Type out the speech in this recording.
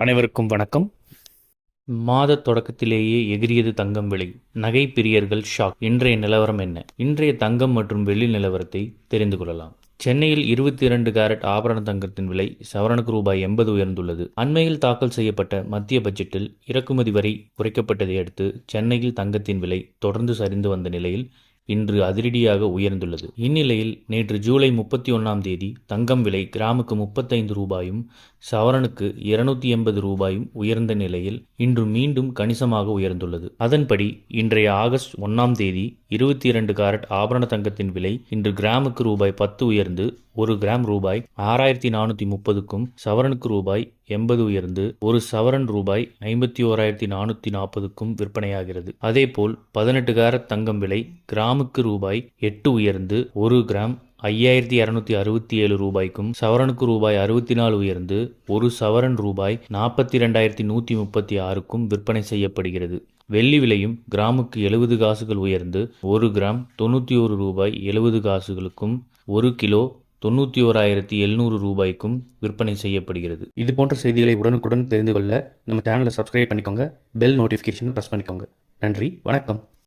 அனைவருக்கும் வணக்கம். மாத தொடக்கத்திலேயே எகிரியது தங்கம் விலை. நகை பிரியர்கள் ஷாக். இன்றைய நிலவரம் என்ன? இன்றைய தங்கம் மற்றும் வெள்ளி நிலவரத்தை தெரிந்து கொள்ளலாம். சென்னையில் இருபத்தி இரண்டு கேரட் ஆபரண தங்கத்தின் விலை சவரனுக்கு ரூபாய் எண்பது உயர்ந்துள்ளது. அண்மையில் தாக்கல் செய்யப்பட்ட மத்திய பட்ஜெட்டில் இறக்குமதி வரி குறைக்கப்பட்டதை அடுத்து சென்னையில் தங்கத்தின் விலை தொடர்ந்து சரிந்து வந்த நிலையில் இன்று அதிரடியாக உயர்ந்துள்ளது. இந்நிலையில் நேற்று ஜூலை முப்பத்தி ஒன்றாம் தேதி தங்கம் விலை கிராமுக்கு முப்பத்தைந்து ரூபாயும் சவரனுக்கு இருநூத்தி எண்பது ரூபாயும் உயர்ந்த நிலையில் இன்று மீண்டும் கணிசமாக உயர்ந்துள்ளது. அதன்படி இன்றைய ஆகஸ்ட் ஒன்றாம் தேதி இருபத்தி இரண்டு காரட் ஆபரண தங்கத்தின் விலை இன்று கிராமுக்கு ரூபாய் பத்து உயர்ந்து ஒரு கிராம் ரூபாய் ஆறாயிரத்தி நானூற்றி முப்பதுக்கும் சவரனுக்கு ரூபாய் எண்பது உயர்ந்து ஒரு சவரன் ரூபாய் ஐம்பத்தி ஓராயிரத்தி நானூற்றி நாற்பதுக்கும் விற்பனையாகிறது. அதேபோல் பதினெட்டு கேரட் தங்கம் விலை கிராமுக்கு ரூபாய் எட்டு உயர்ந்து ஒரு கிராம் ஐயாயிரத்தி இரநூத்தி அறுபத்தி ஏழு ரூபாய்க்கும் சவரனுக்கு ரூபாய் அறுபத்தி நாலு உயர்ந்து ஒரு சவரன் ரூபாய் நாற்பத்தி ரெண்டாயிரத்தி நூற்றி முப்பத்தி ஆறுக்கும் விற்பனை செய்யப்படுகிறது. வெள்ளி விலையும் கிராமுக்கு எழுபது காசுகள் உயர்ந்து ஒரு கிராம் தொண்ணூற்றி ஒரு ரூபாய் எழுபது காசுகளுக்கும் ஒரு கிலோ தொண்ணூற்றி ஓராயிரத்தி எழுநூறு ரூபாய்க்கும் விற்பனை செய்யப்படுகிறது. இது போன்ற செய்திகளை உடனுக்குடன் தெரிந்து கொள்ள நம்ம சேனலை சப்ஸ்கிரைப் பண்ணிக்கோங்க. பெல் நோட்டிஃபிகேஷன் ப்ரெஸ் பண்ணிக்கோங்க. நன்றி வணக்கம்.